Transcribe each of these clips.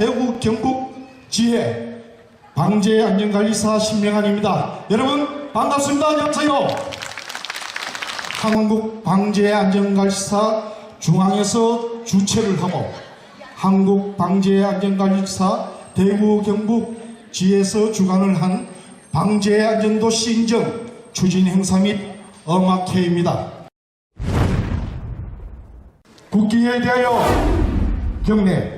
대구 경북 지혜 방재 안전관리사 신명환입니다. 여러분 반갑습니다. 안녕하세요. 한국 방재 안전관리사 중앙에서 주최를 하고 한국 방재 안전관리사 대구 경북 지에서 주관을 한 방재 안전도시 인정 추진 행사 및 음악회입니다. 국기에 대하여 경례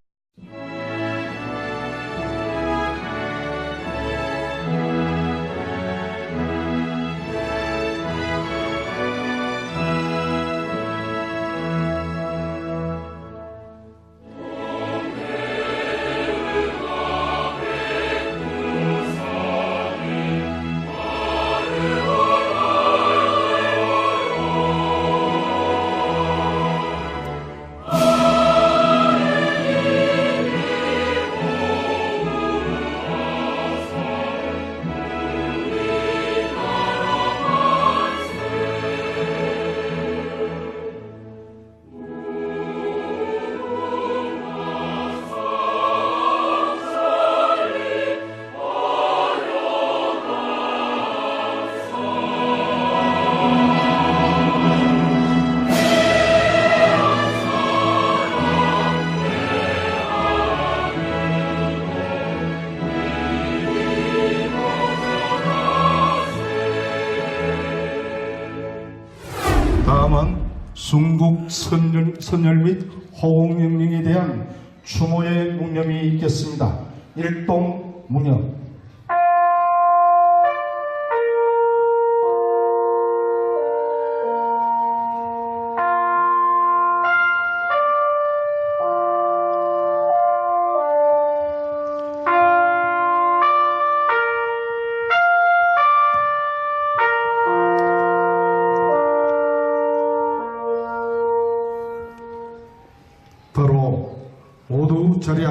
순국 선열, 선열 및 호응명령에 대한 추모의 묵념이 있겠습니다. 일동 묵념.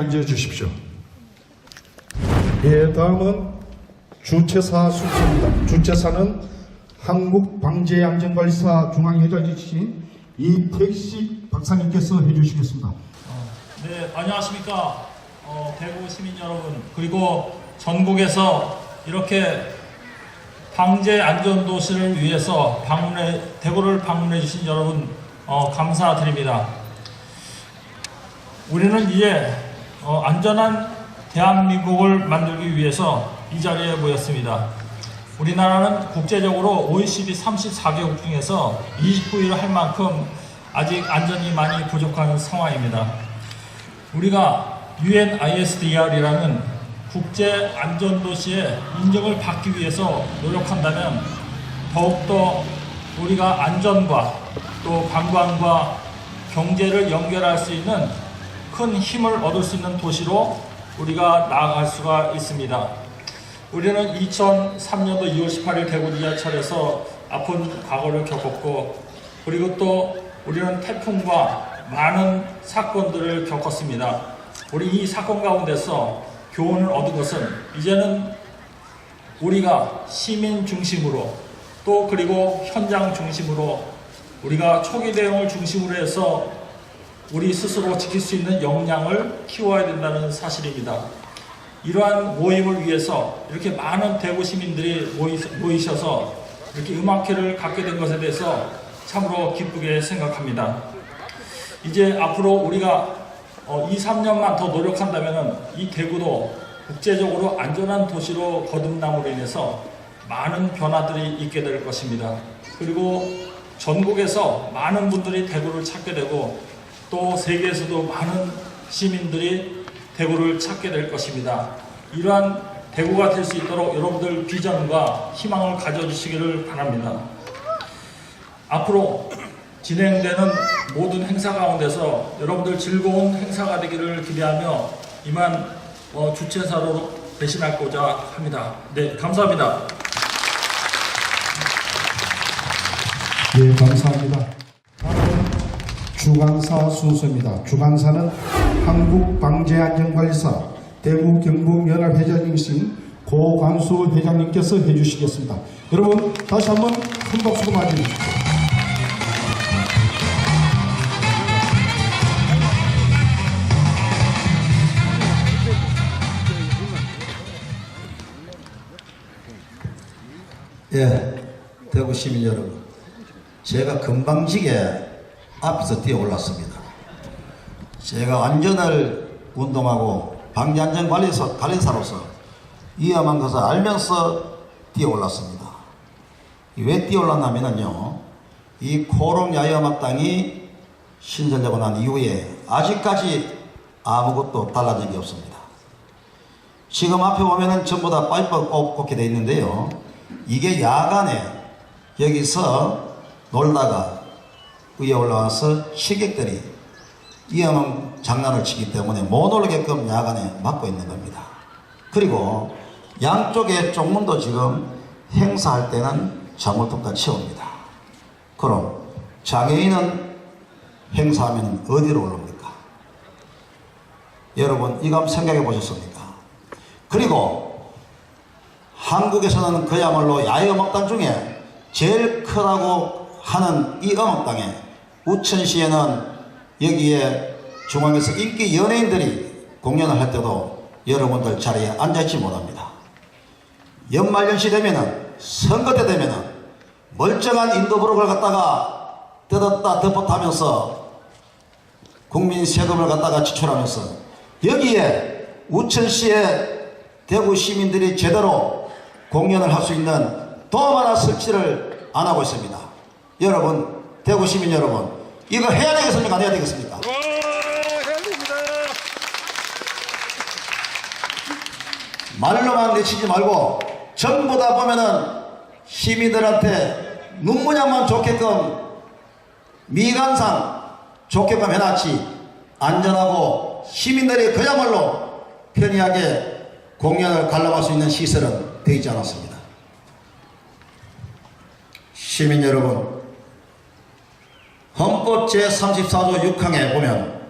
앉아 주십시오. 예, 다음은 주최사 순서입니다. 주최사는 한국방재안전관리사 중앙회장이신 이택식 박사님께서 해주시겠습니다. 네, 안녕하십니까. 어, 대구 시민 여러분, 그리고 전국에서 이렇게 방재 안전 도시를 위해서 방문해, 대구를 방문해 주신 여러분, 어, 감사드립니다. 우리는 이제 어, 안전한 대한민국을 만들기 위해서 이 자리에 모였습니다. 우리나라는 국제적으로 OECD 34개국 중에서 29위를 할 만큼 아직 안전이 많이 부족한 상황입니다. 우리가 UNISDR이라는 국제 안전 도시의 인정을 받기 위해서 노력한다면 더욱더 우리가 안전과 또 관광과 경제를 연결할 수 있는 큰 힘을 얻을 수 있는 도시로 우리가 나아갈 수가 있습니다. 우리는 2003년도 2월 18일 대구 지하철에서 아픈 과거를 겪었고 그리고 또 우리는 태풍과 많은 사건들을 겪었습니다. 우리 이 사건 가운데서 교훈을 얻은 것은 이제는 우리가 시민 중심으로 또 그리고 현장 중심으로 우리가 초기 대응을 중심으로 해서 우리 스스로 지킬 수 있는 역량을 키워야 된다는 사실입니다. 이러한 모임을 위해서 이렇게 많은 대구 시민들이 모이, 모이 셔서 이렇게 음악회를 갖게 된 것에 대해서 참으로 기쁘게 생각합니다. 이제 앞으로 우리가 어, 2, 3년만 더 노력한다면 이 대구도 국제적으로 안전한 도시로 거듭남으로 인해서 많은 변화들이 있게 될 것입니다. 그리고 전국에서 많은 분들이 대구를 찾게 되고 또 세계에서도 많은 시민들이 대구를 찾게 될 것입니다. 이러한 대구가 될 수 있도록 여러분들 비전과 희망을 가져주시기를 바랍니다. 앞으로 진행되는 모든 행사 가운데서 여러분들 즐거운 행사가 되기를 기대하며 이만 어, 주최사로 대신하고자 합니다. 네, 감사합니다. 예, 감사합니다. 주간사 순서입니다. 주간사는 한국방재안전관리사 대구 경북연합회장님이신 고관수 회장님께서 해주시겠습니다. 여러분 다시 한번 큰 박수로 맞이해 주십시오. 예, 대구 시민 여러분. 제가 금방지게 앞에서 뛰어 올랐습니다. 제가 안전을 운동하고 방지안전관리사, 관리사로서 위험한 것을 알면서 뛰어 올랐습니다. 왜 뛰어 올랐냐면요. 이 코롱 야외음악당이 신설되고 난 이후에 아직까지 아무것도 달라진 게 없습니다. 지금 앞에 보면은 전부 다 파이프가 꼭 꽂게 되어 있는데요. 이게 야간에 여기서 놀다가 위에 올라와서 식객들이 위험한 장난을 치기 때문에 못 올게끔 야간에 막고 있는 겁니다. 그리고 양쪽에 쪽문도 지금 행사할 때는 자물통다 채웁니다. 그럼 장애인은 행사하면 어디로 올라옵니까? 여러분 한번 생각해 보셨습니까? 그리고 한국에서는 그야말로 야외 음악당 중에 제일 크다고 하는 이 음악당에 우천시에는 여기에 중앙에서 인기 연예인들이 공연을 할 때도 여러분들 자리에 앉아있지 못합니다. 연말연시 되면은 선거 때 되면은 멀쩡한 인도브록을 갖다가 뜯었다 덮었다 하면서 국민 세금을 갖다가 지출하면서 여기에 우천시의 대구 시민들이 제대로 공연을 할 수 있는 도움 하나 설치를 안 하고 있습니다. 여러분, 대구 시민 여러분, 이거 해야 되겠습니까? 안 해야 되겠습니까? 말로만 내치지 말고 전부 다 보면은 시민들한테 눈모양만 좋게끔 미관상 좋게끔 해놨지 안전하고 시민들이 그야말로 편리하게 공연을 관람할 수 있는 시설은 되어 있지 않았습니다. 시민 여러분, 헌법 제34조 6항에 보면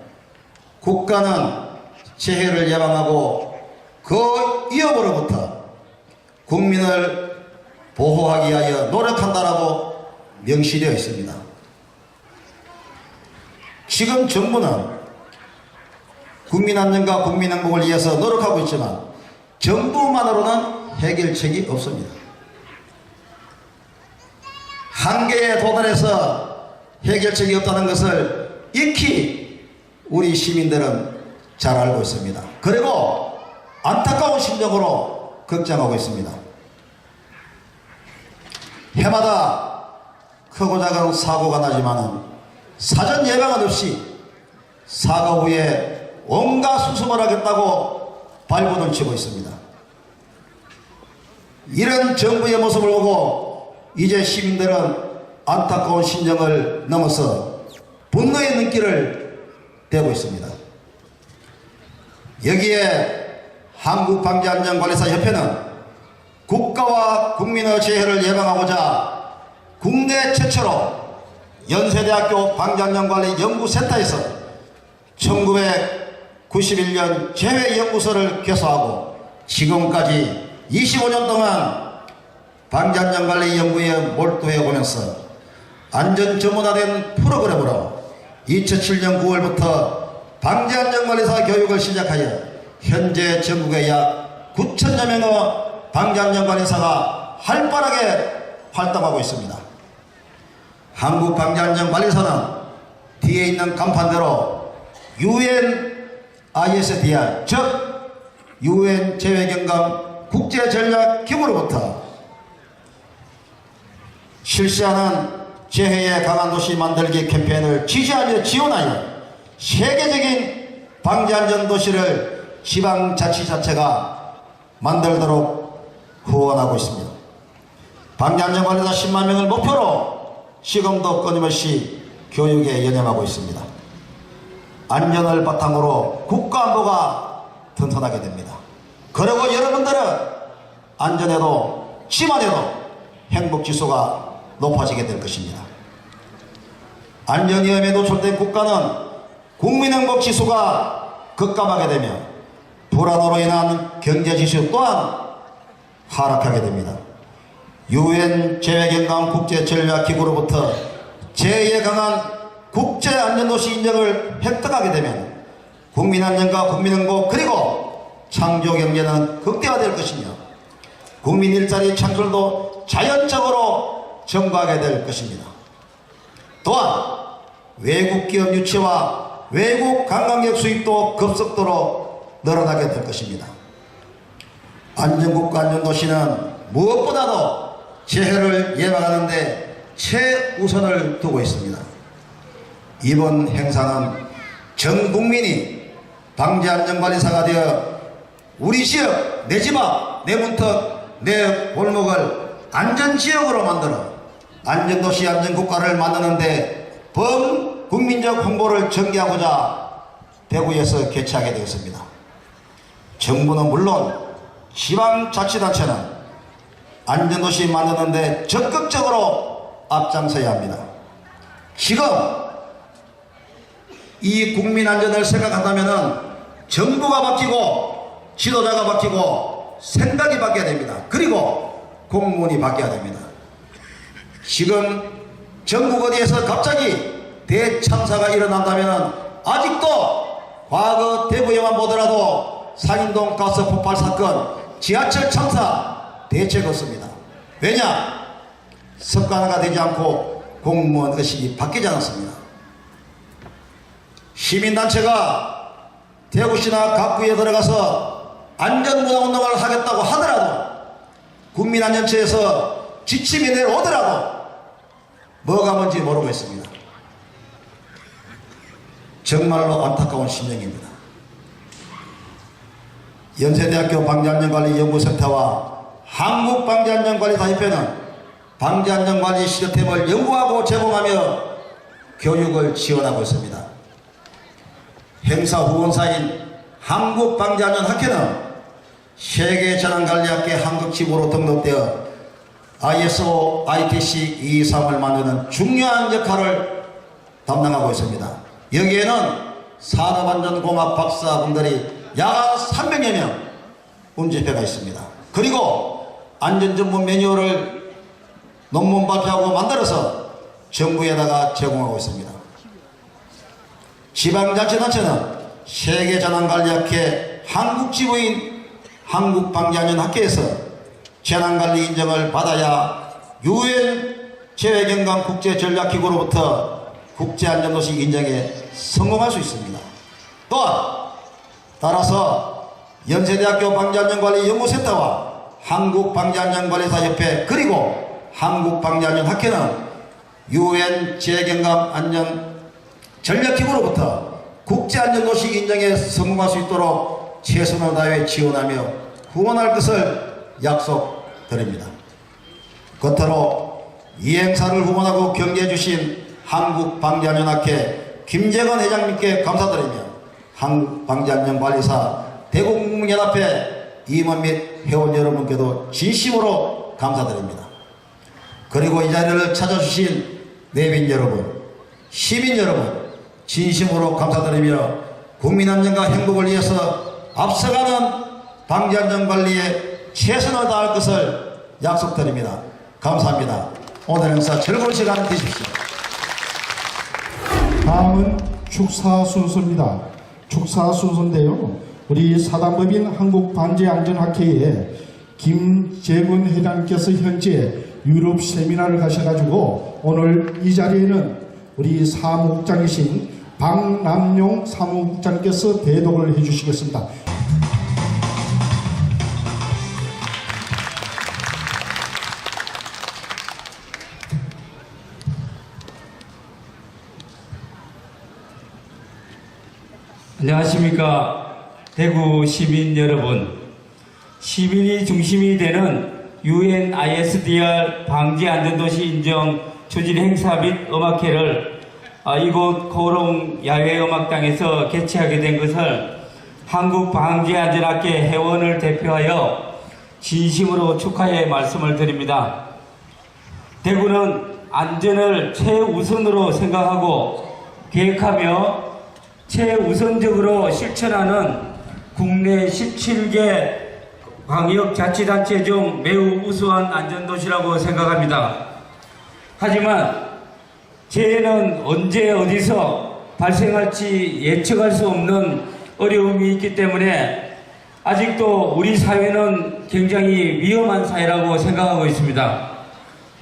국가는 재해를 예방하고 그 위협으로부터 국민을 보호하기 위하여 노력한다라고 명시되어 있습니다. 지금 정부는 국민 안전과 국민 행복을 위해서 노력하고 있지만 정부만으로는 해결책이 없습니다. 한계에 도달해서 해결책이 없다는 것을 익히 우리 시민들은 잘 알고 있습니다. 그리고 안타까운 심정으로 걱정하고 있습니다. 해마다 크고 작은 사고가 나지만은 사전 예방은 없이 사고 후에 온갖 수습을 하겠다고 발버둥 치고 있습니다. 이런 정부의 모습을 보고 이제 시민들은 안타까운 심정을 넘어서 분노의 눈길을 떼고 있습니다. 여기에 한국방재안전관리사협회는 국가와 국민의 재해를 예방하고자 국내 최초로 연세대학교 방재안전관리 연구센터에서 1991년 재해연구소를 개소하고 지금까지 25년 동안 방재안전관리 연구에 몰두해 오면서 안전 전문화된 프로그램으로 2007년 9월부터 방재안전관리사 교육을 시작하여 현재 전국에 약 9천여 명의 방재안전관리사가 활발하게 활동하고 있습니다. 한국방재안전관리사는 뒤에 있는 간판대로 UN ISDR 즉 UN 재외경감 국제전략기구로부터 실시하는 재해의 강한 도시 만들기 캠페인을 지지하며 지원하여 세계적인 방재안전 도시를 지방자치자체가 만들도록 후원하고 있습니다. 방재안전 관리사 10만 명을 목표로 지금도 끊임없이 교육에 연연하고 있습니다. 안전을 바탕으로 국가안보가 튼튼하게 됩니다. 그리고 여러분들은 안전에도 집안에도 행복지수가 높아지게 될 것입니다. 안전위험에 노출된 국가는 국민행복지수가 급감하게 되며 불안으로 인한 경제지수 또한 하락하게 됩니다. 유엔 재외경감 국제전략기구로부터 제에 강한 국제안전도시 인정을 획득하게 되면 국민안전과 국민행복 그리고 창조경제는 극대화될 것이며 국민 일자리 창출도 자연적으로 증가하게 될 것입니다. 또한 외국 기업 유치와 외국 관광객 수입도 급속도로 늘어나게 될 것입니다. 안전국가 안전도시는 무엇보다도 재해를 예방하는데 최우선을 두고 있습니다. 이번 행사는 전 국민이 방재안전관리사가 되어 우리 지역, 내 집 앞, 내 문턱, 내 골목을 안전지역으로 만들어 안전도시 안전국가를 만드는데 범국민적 홍보를 전개하고자 대구에서 개최하게 되었습니다. 정부는 물론 지방자치단체는 안전도시 만드는데 적극적으로 앞장서야 합니다. 지금 이 국민 안전을 생각한다면 정부가 바뀌고 지도자가 바뀌고 생각이 바뀌어야 됩니다. 그리고 공무원이 바뀌어야 됩니다. 지금 전국 어디에서 갑자기 대참사가 일어난다면 아직도 과거 대구에만 보더라도 상인동 가스 폭발 사건, 지하철 참사 대책 없습니다. 왜냐? 습관화가 되지 않고 공무원 의식이 바뀌지 않았습니다. 시민단체가 대구시나 각구에 들어가서 안전문화운동을 하겠다고 하더라도 국민안전처에서 지침이 내려오더라도 뭐가 뭔지 모르고 있습니다. 정말로 안타까운 심정입니다. 연세대학교 방재안전관리연구센터와 한국방재안전관리사협회는 방재안전관리 시스템을 연구하고 제공하며 교육을 지원하고 있습니다. 행사 후원사인 한국방재안전학회는 세계재난관리학회 한국지부로 등록되어 ISO ITC 223을 만드는 중요한 역할을 담당하고 있습니다. 여기에는 산업안전공학 박사분들이 약 300여 명 운집회가 있습니다. 그리고 안전전문 매뉴얼을 논문 발표하고 만들어서 정부에다가 제공하고 있습니다. 지방자치단체는 세계재난관리학회 한국지부인 한국방재안전학회에서 재난관리 인정을 받아야 유엔 재외경감 국제전략기구로부터 국제안전도시 인정에 성공할 수 있습니다. 또한 따라서 연세대학교 방재안전관리연구센터와 한국방재안전관리사협회 그리고 한국방재안전학회는 유엔 재경감 안전 전략기구로부터 국제안전도시 인정에 성공할 수 있도록 최선을 다해 지원하며 후원할 것을 약속드립니다. 끝으로 이 행사를 후원하고 경제해 주신 한국방재안전학회 김재건 회장님께 감사드리며 한국방재안전관리사 대국민연합회 임원 및 회원 여러분께도 진심으로 감사드립니다. 그리고 이 자리를 찾아주신 내빈 여러분, 시민 여러분, 진심으로 감사드리며 국민안전과 행복을 위해서 앞서가는 방재안전관리에 최선을 다할 것을 약속드립니다. 감사합니다. 오늘 행사 즐거운 시간 되십시오. 다음은 축사 순서입니다. 축사 순서인데요. 우리 사단법인 한국반제안전학회에 김재근 회장님께서 현재 유럽 세미나를 가셔가지고 오늘 이 자리에는 우리 사무국장이신 박남용 사무국장께서 대독을 해주시겠습니다. 안녕하십니까. 대구 시민 여러분. 시민이 중심이 되는 UN ISDR 방지 안전도시 인정 추진 행사 및 음악회를 아, 이곳 고롱 야외 음악당에서 개최하게 된 것을 한국 방지 안전학회 회원을 대표하여 진심으로 축하의 말씀을 드립니다. 대구는 안전을 최우선으로 생각하고 계획하며 최우선적으로 실천하는 국내 17개 광역자치단체 중 매우 우수한 안전도시라고 생각합니다. 하지만 재해는 언제 어디서 발생할지 예측할 수 없는 어려움이 있기 때문에 아직도 우리 사회는 굉장히 위험한 사회라고 생각하고 있습니다.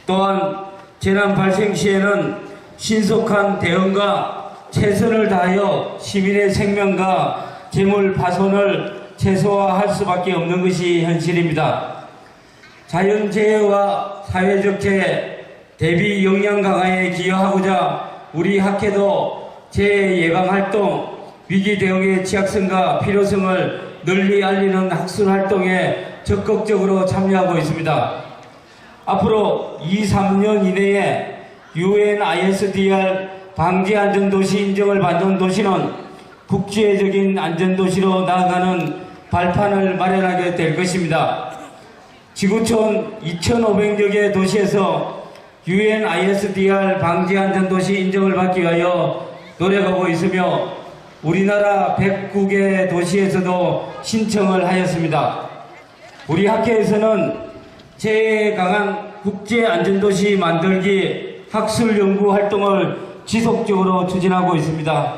또한 재난 발생 시에는 신속한 대응과 최선을 다하여 시민의 생명과 재물 파손을 최소화할 수밖에 없는 것이 현실입니다. 자연재해와 사회적 재해 대비 역량 강화에 기여하고자 우리 학회도 재해 예방 활동, 위기 대응의 취약성과 필요성을 널리 알리는 학술 활동에 적극적으로 참여하고 있습니다. 앞으로 2, 3년 이내에 UN ISDR 방지 안전도시 인정을 받는 도시는 국제적인 안전도시로 나아가는 발판을 마련하게 될 것입니다. 지구촌 2,500여 개 도시에서 UN ISDR 방지 안전도시 인정을 받기 위하여 노력하고 있으며 우리나라 109개 도시에서도 신청을 하였습니다. 우리 학회에서는 재해에 강한 국제 안전도시 만들기 학술 연구 활동을 지속적으로 추진하고 있습니다.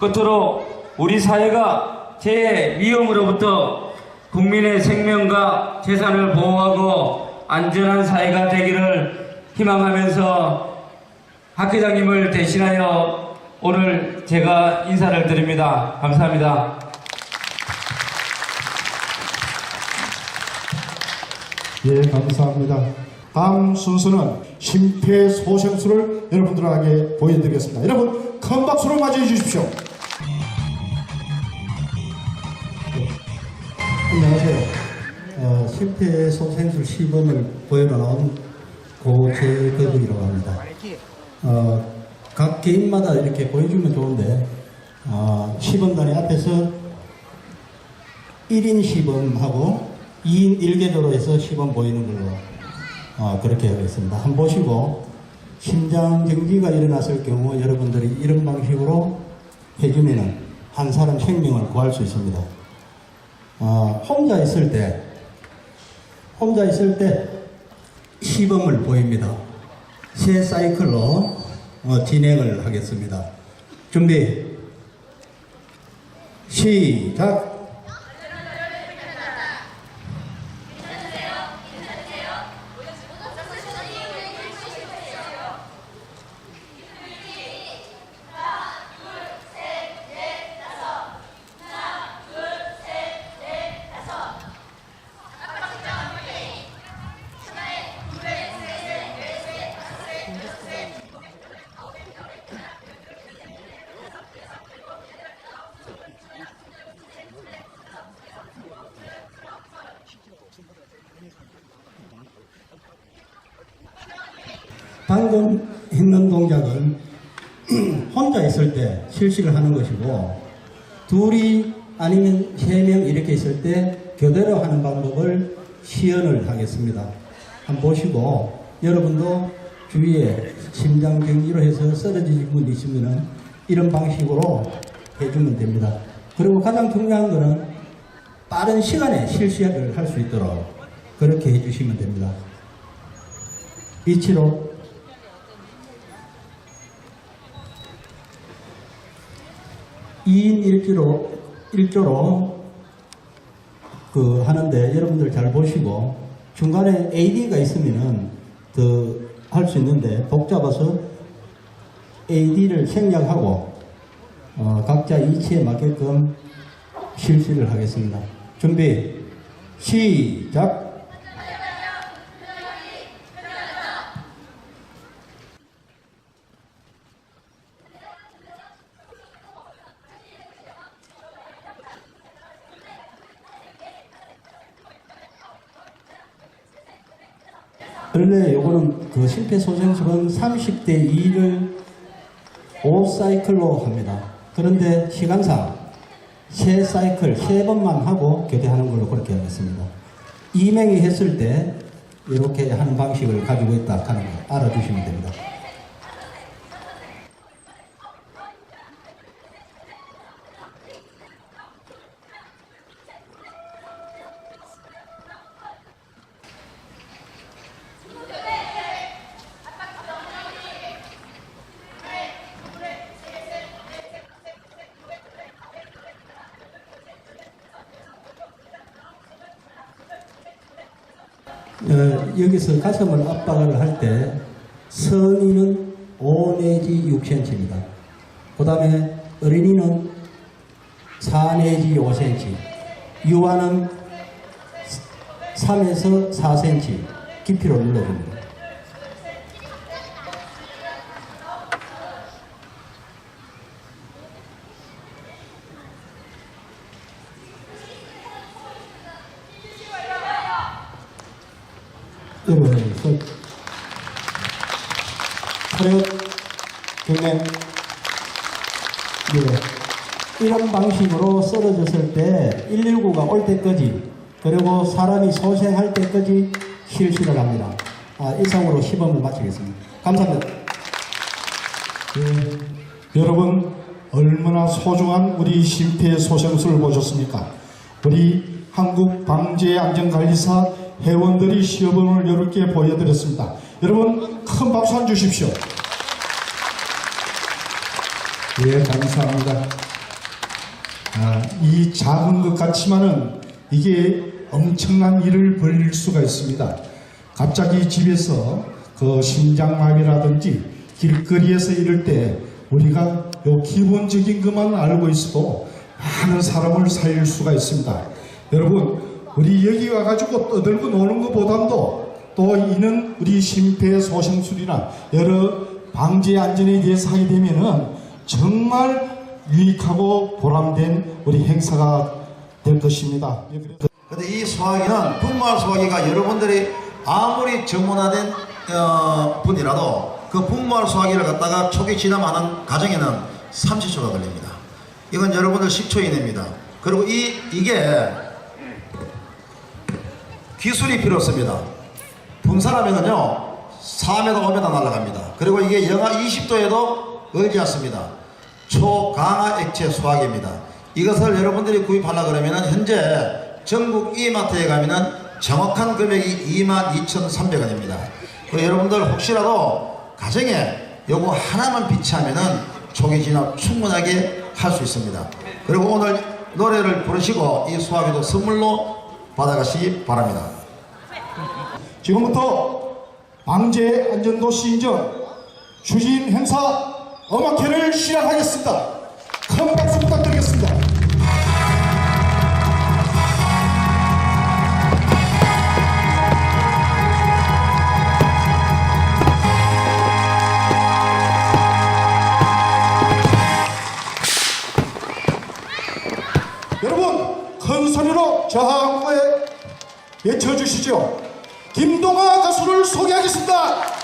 끝으로 우리 사회가 재해 위험으로부터 국민의 생명과 재산을 보호하고 안전한 사회가 되기를 희망하면서 학회장님을 대신하여 오늘 제가 인사를 드립니다. 감사합니다. 예, 감사합니다. 다음 순서는 심폐소생술을 여러분들에게 보여드리겠습니다. 여러분, 큰 박수로 맞이해 주십시오. 안녕하세요. 어, 심폐소생술 시범을 보여놓은 고재덕이라고 합니다. 어, 각 개인마다 이렇게 보여주면 좋은데, 어, 시범단의 앞에서 1인 시범하고 2인 1궤도로 해서 시범 보이는 걸로 어, 그렇게 하겠습니다. 한번 보시고 심장 정지가 일어났을 경우 여러분들이 이런 방식으로 해주면은 한 사람 생명을 구할 수 있습니다. 어, 혼자 있을 때, 혼자 있을 때 시범을 보입니다. 세 사이클로 어, 진행을 하겠습니다. 준비, 시작! 방금 했는 동작은 혼자 있을 때 실시를 하는 것이고 둘이 아니면 세 명 이렇게 있을 때 교대로 하는 방법을 시연을 하겠습니다. 한번 보시고 여러분도 주위에 심장경기로 해서 쓰러지신 분 있으면 이런 방식으로 해주면 됩니다. 그리고 가장 중요한 것은 빠른 시간에 실시를 할 수 있도록 그렇게 해주시면 됩니다. 이치로 2인 1조로, 1조로 그 하는데 여러분들 잘 보시고 중간에 AD가 있으면은 더 할 수 있는데 독 잡아서 AD를 생략하고 어, 각자 이치에 맞게끔 실시를 하겠습니다. 준비 시작. 원래 요거는 그 심폐소생술은 30대 2를 5사이클로 합니다. 그런데 시간상 세 사이클, 세 번만 하고 교대하는 걸로 그렇게 하겠습니다. 이명이 했을 때 이렇게 하는 방식을 가지고 있다 하는 거 알아두시면 됩니다. 어, 여기서 가슴을 압박을 할 때 성인은 5 내지 6cm입니다. 그 다음에 어린이는 4 내지 5cm, 유아는 3에서 4cm 깊이로 눌러줍니다. 여러분, 그 차렷 경례 예, 이런 방식으로 쓰러졌을 때 119가 올 때까지 그리고 사람이 소생할 때까지 실시를 합니다. 아, 이상으로 시범을 마치겠습니다. 감사합니다. 예, 여러분 얼마나 소중한 우리 심폐소생술을 보셨습니까? 우리 한국방재안전관리사 회원들이 시범을 여러분께 보여드렸습니다. 여러분 큰 박수 한 주십시오. 예, 감사합니다. 아, 이 작은 것 같지만은 이게 엄청난 일을 벌일 수가 있습니다. 갑자기 집에서 그 심장마비라든지 길거리에서 이럴 때 우리가 요 기본적인 것만 알고 있어도 많은 사람을 살릴 수가 있습니다. 여러분, 우리 여기 와가지고 떠들고 노는 것보다도 또 이는 우리 심폐소생술이나 여러 방제 안전에 대해서 하게 되면은 정말 유익하고 보람된 우리 행사가 될 것입니다. 근데 이 소화기는 분말 소화기가 여러분들이 아무리 전문화된 어, 분이라도 그 분말 소화기를 갖다가 초기 진압하는 과정에는 30초가 걸립니다. 이건 여러분들 10초 이내입니다. 그리고 이 이게 기술이 필요 없습니다. 분사라면은요 4m 5m 날아갑니다. 그리고 이게 영하 20도에도 얼지 않습니다. 초강화 액체 소화기입니다. 이것을 여러분들이 구입하려 그러면은 현재 전국 이마트에 가면은 정확한 금액이 22,300원입니다. 그 여러분들 혹시라도 가정에 요거 하나만 비치하면은 초기 진압 충분하게 할 수 있습니다. 그리고 오늘 노래를 부르시고 이 소화기도 선물로 받아가시기 바랍니다. 지금부터 방제 안전도시 인정 추진 행사 음악회를 시작하겠습니다. 큰 박수 부탁드리겠습니다. 여러분 큰 소리로 저하고에 외쳐주시죠. 김동아 가수를 소개하겠습니다.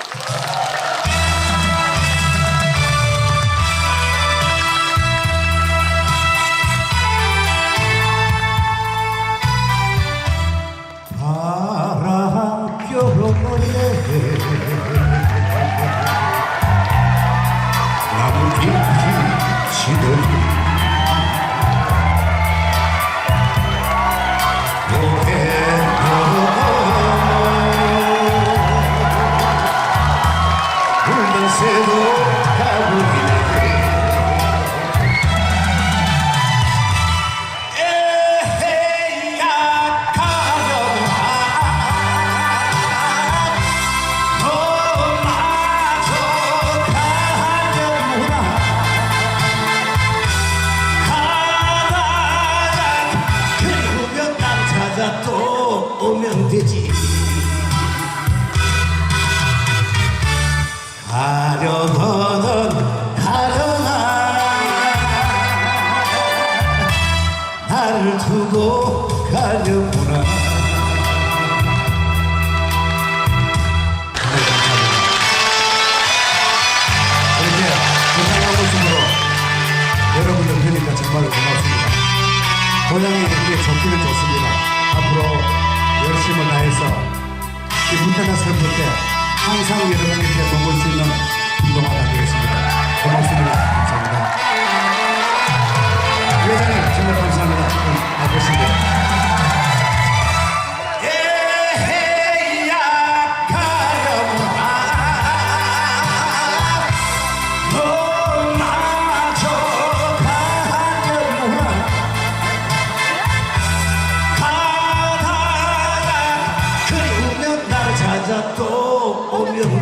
세상 여러분께 보고 있습니다.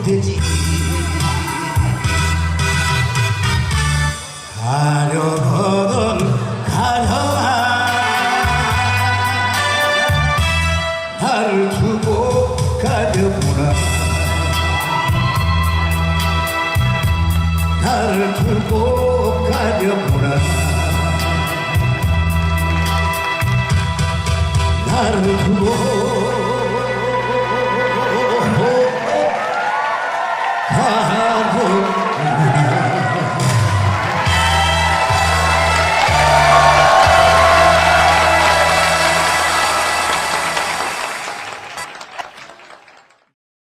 的记。